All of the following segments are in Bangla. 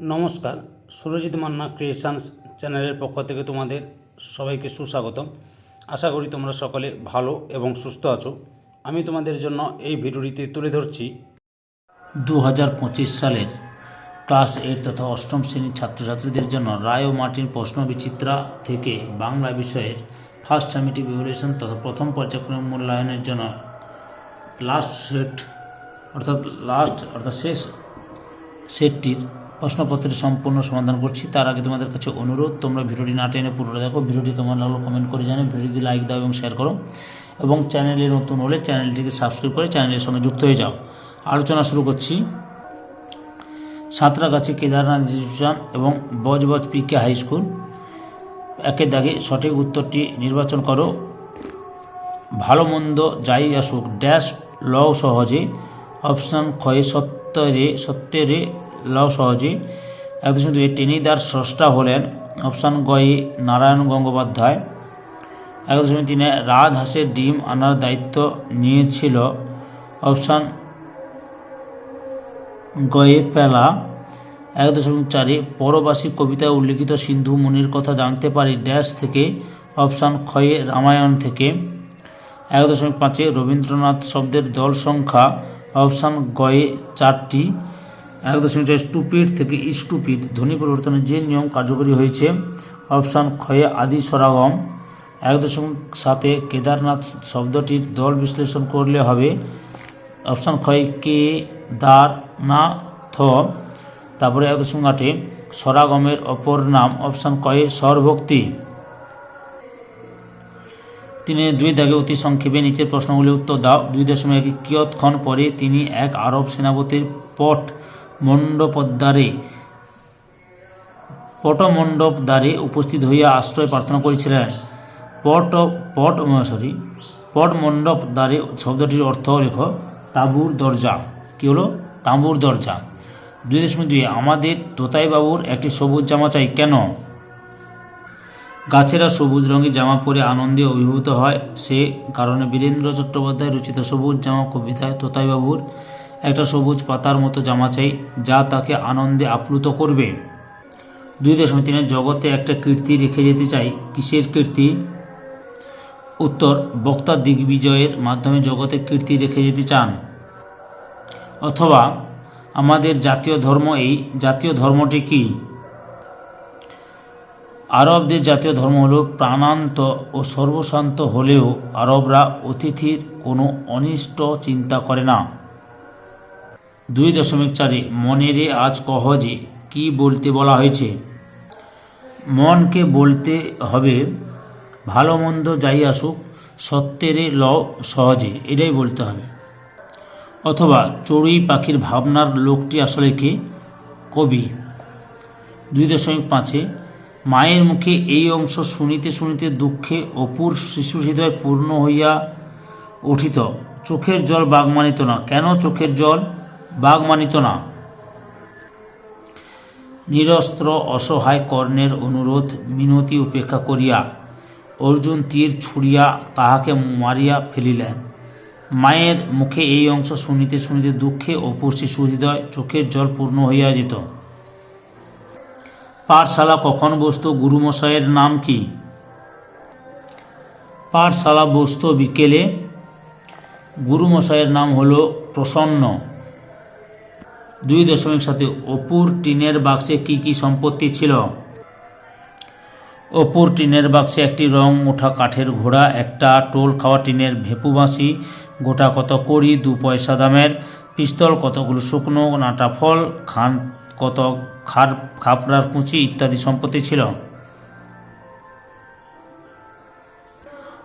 নমস্কার, সুরজিৎ মান্না ক্রিয়েশনস চ্যানেলের পক্ষ থেকে তোমাদের সবাইকে সুস্বাগতম। আশা করি তোমরা সকলে ভালো এবং সুস্থ আছো। আমি তোমাদের জন্য এই ভিডিওটিতে তুলে ধরছি দু হাজার পঁচিশ সালের ক্লাস এইট তথা অষ্টম শ্রেণির ছাত্রছাত্রীদের জন্য রায় ও মার্টিন প্রশ্ন বিচিত্রা থেকে বাংলা বিষয়ের ফার্স্ট সামিটিভ ইভ্যালুয়েশন তথা প্রথম পর্যায়ক্রম মূল্যায়নের জন্য লাস্ট সেট অর্থাৎ লাস্ট অর্থাৎ শেষ সেটটির প্রশ্নপত্রের সম্পূর্ণ সমাধান করছি। তার আগে তোমাদের কাছে অনুরোধ, তোমরা ভিডিওটি না টেনে পুরোটা দেখো। ভিডিওটি কেমন লাগল কমেন্ট করে জানাও। ভিডিওটি লাইক দাও এবং শেয়ার করো। এবং চ্যানেলে নতুন হলে চ্যানেলটিকে সাবস্ক্রাইব করে চ্যানেলের সঙ্গে যুক্ত হয়ে যাও। আলোচনা শুরু করছি। সাঁতরাগাছি কেদারনাথ ইনস্টিটিউশন এবং বজবজ পিকে হাই স্কুল। একের দাগে সঠিক উত্তরটি নির্বাচন করো। ভালো মন্দ যাই আসুক ড্যাশ ল সহজে অপশান ক্ষয়ে সত্তরে সত্তরে ল সহজে। এক দশমিক দুই টেনিদার স্রষ্টা হলেন অপশান গয়ে নারায়ণ গঙ্গোপাধ্যায়। এক দশমিক তিনে রাজহাঁসের ডিম আনার দায়িত্ব নিয়েছিল অপশান গয়ে পেলা। এক দশমিক চারে পরবাসী কবিতায় উল্লিখিত সিন্ধু মুনির কথা জানতে পারি ড্যাশ থেকে অপশান ক্ষয়ে রামায়ণ থেকে। এক দশমিক পাঁচে রবীন্দ্রনাথ শব্দের দল সংখ্যা অপশান গয়ে চারটি। এক দশমিক চার স্টুপিড থেকে স্টুপিড ধ্বনি পরিবর্তনের যে নিয়ম কার্যকরী হয়েছে অপশান ক্ষয়ে আদি সরাগম। এক দশমিক সাতে কেদারনাথ শব্দটির দল বিশ্লেষণ করলে হবে। অপশান ক্ষয় কে দার না থ তারপরে এক দশমিক আটে স্বরাগমের অপর নাম অপশান কয়ে স্বরভক্তি তিনি দুই দাগে অতি সংক্ষেপে নিচের প্রশ্নগুলির উত্তর দাও। দুই দশমিক কিয়ৎক্ষণ পরে তিনি এক আরব সেনাপতির পট মণ্ডপদ্বারে পটমণ্ডপ দ্বারে উপস্থিত হইয়া আশ্রয় প্রার্থনা করেছিলেন। পট পট সরি পট মণ্ডপ দ্বারে শব্দটির অর্থ লেখ তাঁবুর দরজা। কী হলো? তাঁবুর দরজা। দুই দশমিক দুই, আমাদের দোতাইবাবুর একটি সবুজ জামা চাই কেন? গাছেরা সবুজ রঙের জামা পরে আনন্দে অভিভূত হয়। সে কারণে বীরেন্দ্র চট্টোপাধ্যায় রচিত সবুজ জামা কবিতায় তোতাইবাবুর একটা সবুজ পাতার মতো জামা চাই, যা তাকে আনন্দে আপ্লুত করবে। দুই দশমিক তিনের জগতে একটা কীর্তি রেখে যেতে চাই। কিসের কীর্তি? উত্তর, বক্তা দিগ্বিজয়ের মাধ্যমে জগতে কীর্তি রেখে যেতে চান। অথবা, আমাদের জাতীয় ধর্ম এই, জাতীয় ধর্মটি কী? আরবদের জাতীয় ধর্ম হল প্রাণান্ত ও সর্বশান্ত হলেও আরবরা অতিথির কোনো অনিষ্ট চিন্তা করে না। দুই দশমিক চারে, মনেরে আজ কহ যে কী বলতে বলা হয়েছে? মনকে বলতে হবে ভালো মন্দ যাই আসুক, সত্যেরে ল সহজে, এটাই বলতে হবে। অথবা চড়ুই পাখির ভাবনার লোকটি আসলে কে? কবি। দুই দশমিক পাঁচে, মায়ের মুখে এই অংশ শুনিতে শুনিতে দুঃখে অপুর শিশু হৃদয় পূর্ণ হইয়া উঠিত, চোখের জল বাঘ মানিত না। কেন চোখের জল? বাঘ মানিত না। নিরস্ত্র অসহায় কর্ণের অনুরোধ, মিনতি উপেক্ষা করিয়া অর্জুন তীর ছুড়িয়া তাহাকে মারিয়া ফেলিলেন। মায়ের মুখে এই অংশ শুনিতে শুনিতে দুঃখে অপুর শিশু হৃদয় চোখের জল পূর্ণ হইয়া যেত। পাঠশালা কখন বসত গুরুমশাইয়ের নাম কি? পাঠশালা বসত বিকেলে গুরুমশাইয়ের নাম হল প্রসন্ন। দুই দশমিক সাথে অপুর টিনের বাক্সে কি কি সম্পত্তি ছিল? অপুর টিনের বাক্সে একটি রং ওঠা কাঠের ঘোড়া, একটা টোল খাওয়া টিনের ভেপু বাঁশি, গোটা কত কড়ি, দু পয়সা দামের, পিস্তল কতগুলো শুকনো, নাটা ফল, খান কত খার খাপড়ার কুচি ইত্যাদি সম্পত্তি ছিল।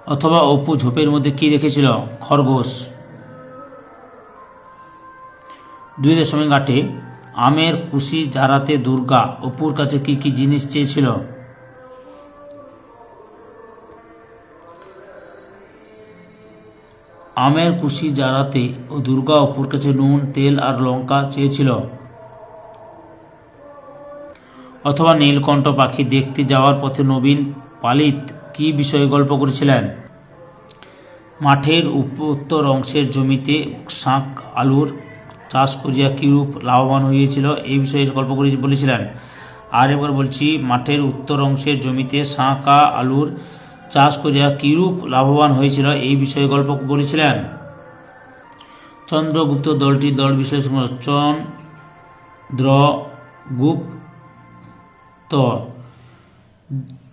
অথবা অপু ঝোপের মধ্যে কি রেখেছিল খরগোশ। দুই দশমিক আটে, আমের কুশি জারাতে দুর্গা অপুর কাছে কি কি জিনিস চেয়েছিল? আমের কুশি জারাতে ও দুর্গা অপুর কাছে নুন, তেল আর লঙ্কা চেয়েছিল। অথবা নীলকণ্ঠ পাখি দেখতে যাওয়ার পথে নবীন পালিত কি বিষয়ে গল্প করেছিলেন? মাঠের উত্তর অংশের জমিতে শাঁক আলুর চাষ করিয়া কিরূপ লাভবান হইয়াছিল এই বিষয়ে গল্প করে বলেছিলেন। আর এবার বলছি, মাঠের উত্তর অংশের জমিতে শাঁকা আলুর চাষ করিয়া কিরূপ লাভবান হয়েছিল এই বিষয়ে গল্প বলেছিলেন। চন্দ্রগুপ্ত দলটির দল করো। চন্দ্রগুপ্ত।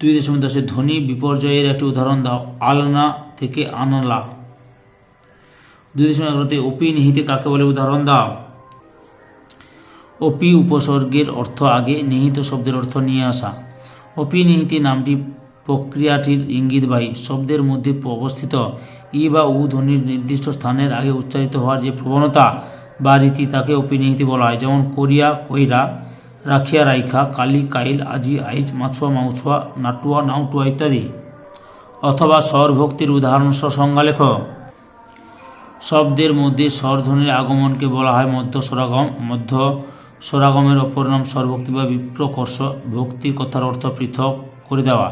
দুই দশমিক দশের ধ্বনি বিপর্যয়ের একটি উদাহরণ দাও। আলনা থেকে আনলা। দুই দশমিক এগারোতে অপি নিহিতে কাকে বলে উদাহরণ দাও? অপি উপসর্গের অর্থ আগে, নিহিত শব্দের অর্থ নিয়ে আসা। অপি নিহিতি নামটি প্রক্রিয়াটির ইঙ্গিতবাহী শব্দের মধ্যে অবস্থিত ই বা উ ধ্বনির নির্দিষ্ট স্থানের আগে উচ্চারিত হওয়ার যে প্রবণতা বা রীতি, তাকে অপিনিহিতি বলা হয়। যেমন কোরিয়া, কইরা, রাখিয়া, রাইখা, কালি, কাইল, আজি আইজ মাছুয়া, মাউছুয়া, নাটুয়া, নাউটুয়া ইত্যাদি। অথবা স্বরভক্তির উদাহরণ সহ লেখ। শব্দের মধ্যে স্বরধ্বনির আগমনকে বলা হয় মধ্য স্বরাগম মধ্য স্বরাগমের অপর নাম স্বরভক্তি বা বিপ্রকর্ষ। ভক্তি কথার অর্থ পৃথক করে দেওয়া।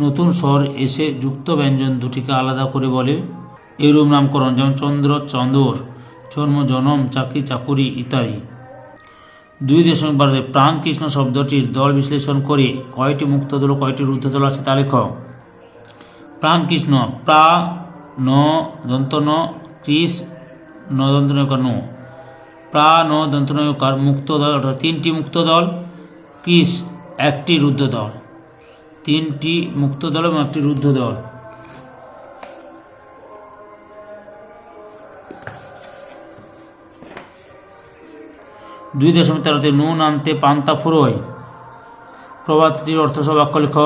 নতুন স্বর এসে যুক্ত ব্যঞ্জন দুটিকে আলাদা করে বলে। এরূপ নামকরণ, যেমন চন্দ্র, চন্দর জন্ম জনম চাকরি চাকুরি ইত্যাদি। দুই বারোতে প্রাণ কৃষ্ণ শব্দটির দল বিশ্লেষণ করে কয়টি মুক্ত দল ও কয়টি রুদ্ধ দল আছে তা লেখ। প্রাণ কৃষ্ণ, প্রা, ন, দন্ত, ন কৃষ ন দন্ত নয়কার ন প্রা ন দন্ত নয়কার মুক্ত দল, অর্থাৎ তিনটি মুক্ত দল কৃষ একটি রুদ্ধ দল। তিনটি মুক্ত দল এবং একটি রুদ্ধ দল। দুই দশমিক তেরোতে নুন আনতে পান্তা ফুরোয়। প্রভাতটির অর্থ সব বাক্য লেখ।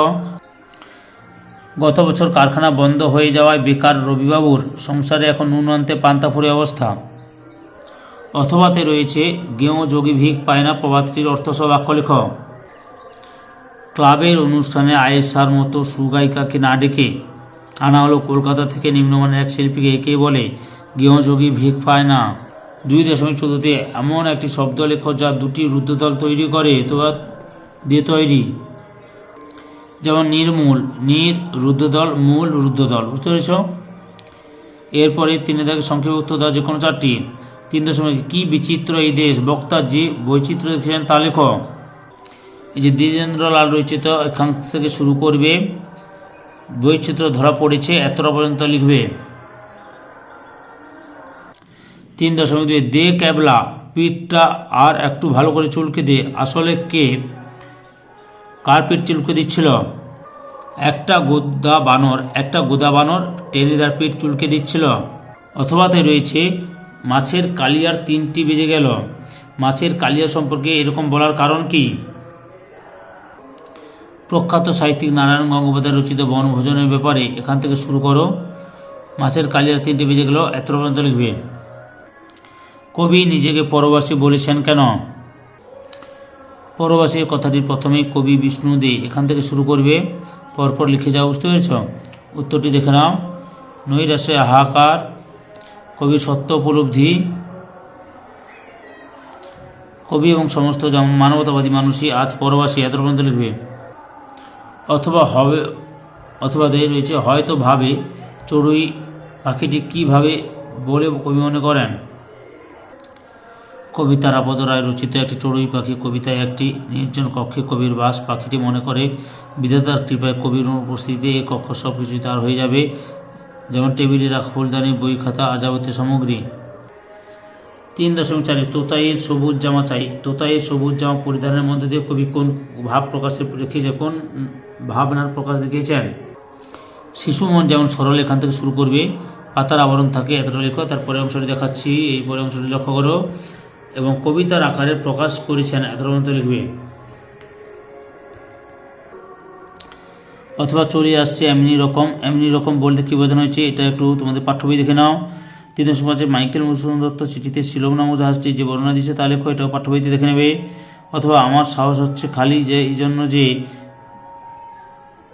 গত বছর কারখানা বন্ধ হয়ে যাওয়ায় বেকার রবিবাবুর সংসারে এখন নুন আনতে পান্তা ফুরে অবস্থা। অথবাতে রয়েছে গেঁয়ো যোগী ভিক পায় না প্রভাতটির অর্থ সব বাক্য লেখ ক্লাবের অনুষ্ঠানে আয়েশার মতো সুগায়িকাকে না ডেকে আনা হলো কলকাতা থেকে নিম্নমানের এক শিল্পীকে, একে বলে গৃহযোগী ভিক পায় না দুই দশমিক চোদ্দতে এমন একটি শব্দ লেখ যা দুটি রুদ্ধদল তৈরি করে, অথবা দিয়ে তৈরি। যেমন নির্মূল নির রুদ্ধদল, মূল রুদ্ধদল, বুঝতে পেরেছ? এরপরে তিনে দাগে সংক্ষিপ্ত দেওয়া যে কোনো চারটি? তিন দশমিক কি বিচিত্র এই দেশ? বক্তা যে বৈচিত্র্য দেখেছেন তা লেখ। এই যে দ্বিজেন্দ্রলাল রচিত এখান থেকে শুরু করবে, বৈচিত্র্য ধরা পড়েছে, এতটা পর্যন্ত লিখবে। তিন দশমিক দুই, দে ক্যাবলা, পিঠটা আর একটু ভালো করে চুলকে দে। আসলে কে? কার পিঠ চুলকে দিচ্ছিল। একটা গোদা বানর, একটা গোদা বানর টেনে তার পিঠ চুলকে দিচ্ছিল। অথবাতে রয়েছে, মাছের কালিয়ার তিনটি বেজে গেল। মাছের কালিয়া সম্পর্কে এরকম বলার কারণ কি? প্রখ্যাত সাহিত্যিক নারায়ণ গঙ্গোপাধ্যায় রচিত বনভোজনের ব্যাপারে এখান থেকে শুরু করো। মাছের কালিয়ার তিনটি বেজে গেল, এত পর্যন্ত লিখবে। কবি নিজেকে পরবাসী বলেছেন কেন? পরবাসী কথাটির প্রথমেই কবি বিষ্ণু দে এখান থেকে শুরু করবে। পরপর লিখে যাও, বুঝতে পেরেছ? উত্তরটি দেখে নাও। নৈরাসে হাহাকার কবির সত্য উপলব্ধি। কবি এবং সমস্ত মানবতাবাদী মানুষই আজ পরবাসী, এত পর্যন্ত লিখবে। অথবা হবে, অথবা দেয় রয়েছে হয়তো ভাবে চড়ুই পাখিটি কীভাবে বলে কবি মনে করেন? কবি তারাপদ রায় রচিত একটি চড়ুই পাখি, কবিতায় একটি নির্জন কক্ষে কবির বাস। পাখিটি মনে করে, বিধাতার কৃপায় কবির উপস্থিতিতে এই কক্ষ সব কিছুই তার হয়ে যাবে। যেমন টেবিলে রাখা ফুলদানি, বই খাতা আর যাবতীয় সামগ্রী। তিন দশমিক চারি তোতাইয়ের সবুজ জামা চাই। তোতাইয়ের সবুজ জামা পরিধানের মধ্যে দিয়ে কবি কোন ভাব প্রকাশের রেখেছে, কোন ভাবনার প্রকাশ দেখিয়েছেন? শিশু মন যেমন সরল এখান থেকে শুরু করবে, পাতার আবরণ থাকে এতটা লেখো তারপরে অংশটি দেখাচ্ছি। এই পরে অংশটি লক্ষ্য করো। এবং কবিতার আকারে প্রকাশ করেছেন পর্যন্ত লিখবে অথবা চলে আসছে এমনি রকম এমনি রকম বলতে কী বোঝানো হয়েছে, এটা একটু তোমাদের পাঠ্য বই দেখে নাও। তিন পাঁচে মাইকেল মধুসূদন দত্ত চিঠিতে শিলং নামক জাহাজটি যে বর্ণনা দিয়েছে তা লেখো এটাও পাঠ্য বইতে দেখে নেবে। অথবা আমার সাহস হচ্ছে খালি যে এই জন্য যে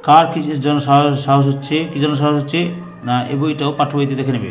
কার কিসের জন্য সাহস সাহস হচ্ছে, কী জন্য সাহস হচ্ছে, না এই বইটাও পাঠ্য বইতে দেখে নেবে।